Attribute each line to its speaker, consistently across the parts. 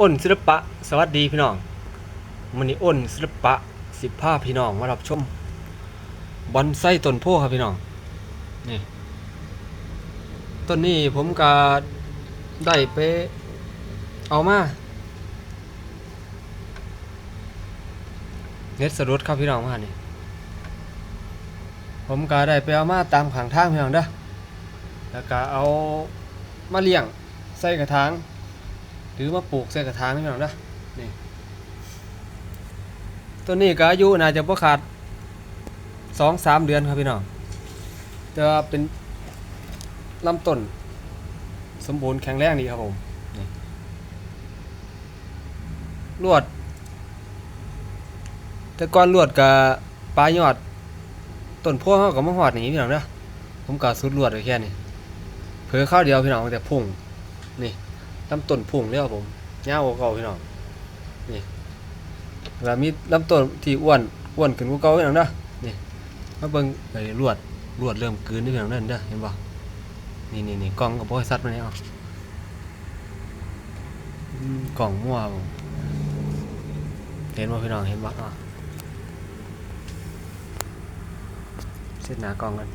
Speaker 1: อ้นศิลปะ สวัสดีพี่น้องมันนี้อ้นศิลปะสิบห้าพี่น้องมารับชมบอนไส้ต้นโพครับพี่น้องนี่ต้นนี้ผมก็ได้ไปเอามาเน็ตสรุดครับพี่น้องมานี่ผมก็ได้ไปเอามาตามขังทางพี่น้องเด้อแล้วก็เอามาเลี้ยงใส่กระถาง หรือมาปลูกใส่กระถางนี่พี่น้องนะนี่ต้นนี้ก็อายุน่าจะประขาดสองสามเดือนครับพี่น้องแต่ว่าเป็นลำต้นสมบูรณ์แข็งแรงดีครับผมนี่ลวด แต่ก่อนลวดกับปลายยอดต้นโพเขากับมะฮอดนี่พี่น้องนะผมก็สุดลวดไว้แค่นี้เผลอข้าวเดียวพี่น้องแต่พุ่งนี่ ลำต้นพุ่งเลยครับผมยาวกว่าเก่าพี่น้องนี่แล้วมีลำต้นที่อ้วนอ้วนขึ้นกว่าเก่าพี่น้องเด้อนี่มาเบิ่งไอ้ลวดลวดเริ่มกืนนี่พี่น้องเด้อเด้อเห็นบ่นี่นี่นี่กล้องกับบ่ให้ซัดมาเนี่ยเอากล้องมั่วผมเห็นบ่พี่น้องเห็นบ่อะเส้นหน้ากล้องกัน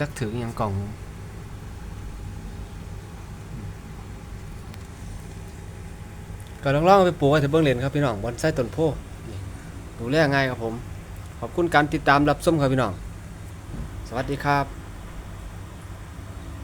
Speaker 1: จักถืออหยังกล่องก็ลองลองไปปลูกไว้ที่เบื้องเลนครับพี่น้องบอนไส้ต้นโพดูแลง่ายครับผม ขอบคุณการติดตามรับชมครับพี่น้อง สวัสดีครับ